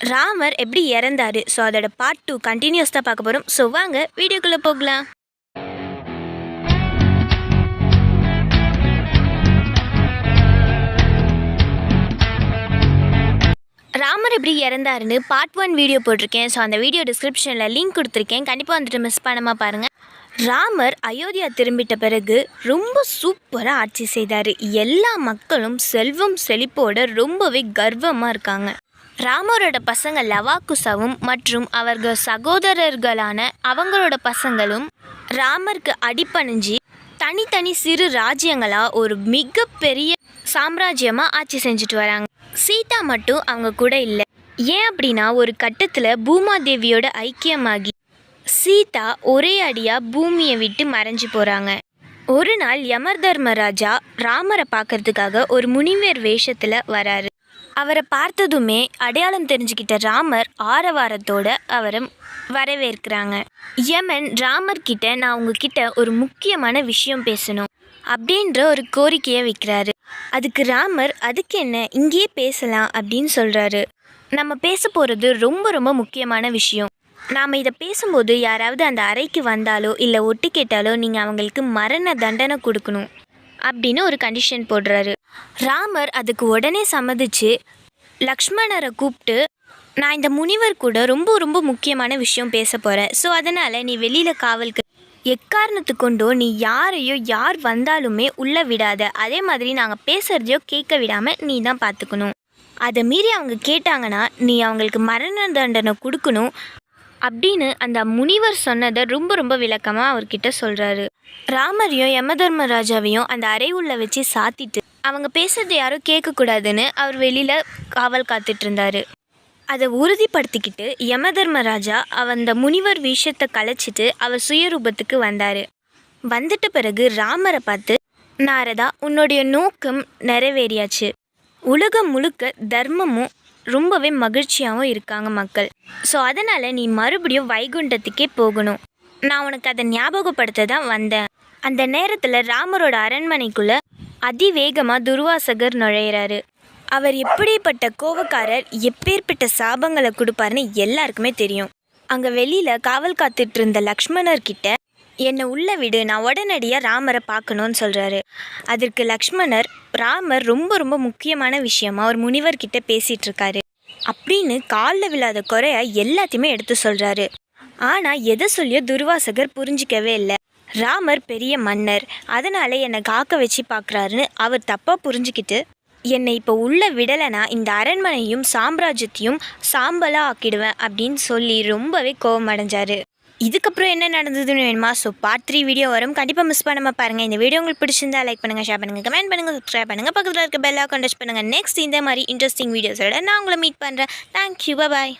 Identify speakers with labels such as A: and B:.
A: ராமர் எப்படி இறந்தாரு? ஸோ அதோட பார்ட் டூ கண்டினியூஸ் தான் பார்க்க போகிறோம் ஸோ வாங்க வீடியோக்குள்ளே போகலாம். ராமர் எப்படி இறந்தாருன்னு பார்ட் ஒன் வீடியோ போட்டிருக்கேன். ஸோ அந்த வீடியோ டிஸ்கிரிப்ஷனில் லிங்க் கொடுத்துருக்கேன். கண்டிப்பாக வந்துட்டு மிஸ் பண்ணாமல் பாருங்கள் ராமர் அயோத்தியா திரும்பிட்ட பிறகு ரொம்ப சூப்பராக ஆட்சி செய்தார். எல்லா மக்களும் செல்வம் செழிப்போட ரொம்பவே கர்வமாக இருக்காங்க. ராமரோட பசங்க லவாக்குசவும் மற்றும் அவர்கள் சகோதரர்களான அவங்களோட பசங்களும் ராமருக்கு அடிப்பணிஞ்சு தனித்தனி சிறு ராஜ்யங்களாக ஒரு மிகப்பெரிய சாம்ராஜ்யமாக ஆட்சி செஞ்சுட்டு வராங்க. சீதா மட்டும் அவங்க கூட இல்லை. ஏன் அப்படின்னா ஒரு கட்டத்தில் பூமாதேவியோட ஐக்கியமாகி சீதா ஒரே அடியாக பூமியை விட்டு மறைஞ்சு போகிறாங்க ஒரு நாள் யமர் தர்மராஜா ராமரை பார்க்கறதுக்காக ஒரு முனிவர் வேஷத்தில் வராரு. அவரை பார்த்ததுமே அடையாளம் தெரிஞ்சுக்கிட்ட ராமர் ஆரவாரத்தோட அவரை வரவேற்கிறாங்க. யமன் ராமர் கிட்ட நான் உங்ககிட்ட ஒரு முக்கியமான விஷயம் பேசணும் அப்படின்ற ஒரு கோரிக்கையை வைக்கிறாரு. அதுக்கு ராமர் அதுக்கு என்ன? இங்கேயே பேசலாம் அப்படின்னு சொல்றாரு. நம்ம பேச போகிறது ரொம்ப ரொம்ப முக்கியமான விஷயம். நாம் இதை பேசும்போது யாராவது அந்த அறைக்கு வந்தாலோ இல்லை ஒட்டு கேட்டாலோ நீங்கள் அவங்களுக்கு மரண தண்டனை கொடுக்கணும். அப்படின்னு ஒரு கண்டிஷன் போடுறாரு. ராமர் அதுக்கு உடனே சம்மதிச்சு லக்ஷ்மணரை கூப்பிட்டு நான் இந்த முனிவர் கூட ரொம்ப ரொம்ப முக்கியமான விஷயம் பேச போகிறேன் ஸோ அதனால் நீ வெளியில் காவலுக்கு எக்காரணத்து கொண்டோ நீ யாரையோ யார் வந்தாலுமே உள்ளே விடாத. அதே மாதிரி நாங்கள் பேசுகிறதையோ கேட்க விடாமல் நீ தான் பார்த்துக்கணும். அதை மீறி அவங்க கேட்டாங்கன்னா நீ அவங்களுக்கு மரண தண்டனை கொடுக்கணும். அப்படின்னு அந்த முனிவர் சொன்னதை ரொம்ப ரொம்ப விளக்கமாக அவர்கிட்ட சொல்கிறாரு ராமரையும் யமதர்மராஜாவையும் அந்த அறை உள்ள வச்சு சாத்திட்டு அவங்க பேசுறது யாரும் கேட்கக்கூடாதுன்னு அவர் வெளியில் காவல் காத்துட்டு இருந்தாரு அதை உறுதிப்படுத்திக்கிட்டு யமதர்மராஜா அந்த முனிவர் விஷயத்தை கலைச்சிட்டு அவர் சுயரூபத்துக்கு வந்தார். வந்துட்ட பிறகு ராமரை பார்த்து நாரதா உன்னுடைய நோக்கம் நிறைவேறியாச்சு. உலகம் முழுக்க தர்மமும் ரொம்பவே மகிழ்ச்சியாகவும் இருக்காங்க மக்கள். ஸோ அதனால் நீ மறுபடியும் வைகுண்டத்துக்கே போகணும். நான் உனக்கு அதை ஞாபகப்படுத்த தான் வந்தேன். அந்த நேரத்தில் ராமரோட அரண்மனைக்குள்ள அதிவேகமாக துர்வாசகர் நுழையிறாரு. அவர் எப்படிப்பட்ட கோவக்காரர் எப்பேற்பட்ட சாபங்களை கொடுப்பாருன்னு எல்லாருக்குமே தெரியும். அங்கே வெளியில் காவல் காத்துட்டு இருந்த லக்ஷ்மணர் என்னை உள்ளே விடு நான் உடனடியாக ராமரை பார்க்கணும்னு சொல்கிறாரு. அதற்கு லக்ஷ்மணர் ராமர் ரொம்ப ரொம்ப முக்கியமான விஷயமா ஒரு முனிவர்கிட்ட பேசிகிட்டு இருக்காரு அப்படின்னு காலில் விழாத குறைய எல்லாத்தையுமே எடுத்து சொல்கிறாரு. ஆனால் எதை சொல்லியோ துர்வாசகர் புரிஞ்சிக்கவே இல்லை. ராமர் பெரிய மன்னர் அதனால என்னை காக்க வச்சு பார்க்குறாருன்னு அவர் தப்பாக புரிஞ்சுக்கிட்டு என்னை இப்போ உள்ள விடலைனா இந்த அரண்மனையும் சாம்ராஜ்யத்தையும் சாம்பலாக ஆக்கிடுவேன் அப்படின்னு சொல்லி ரொம்பவே கோபம் அடைஞ்சாரு. இதுக்கப்புறம் என்ன நடந்ததுன்னு வேணுமா? ஸோ பார்ட் த்ரீ வீடியோ வரும். கண்டிப்பாக மிஸ் பண்ணாமல் பாருங்கள் இந்த வீடியோ உங்களுக்கு பிடிச்சிருந்தா லைக் பண்ணுங்கள் ஷேர் பண்ணுங்கள் கமெண்ட் பண்ணுங்கள் சப்ஸ்கிரைப் பண்ணுங்கள் பக்கத்தில் இருக்க பெல்லாக ஐக்கான் பண்ணுங்கள் நெக்ஸ்ட் இந்த மாதிரி இன்ட்ரெஸ்டிங் வீடியோஸோட நான் உங்களை மீட் பண்ணுறேன் தேங்க்யூ பாய்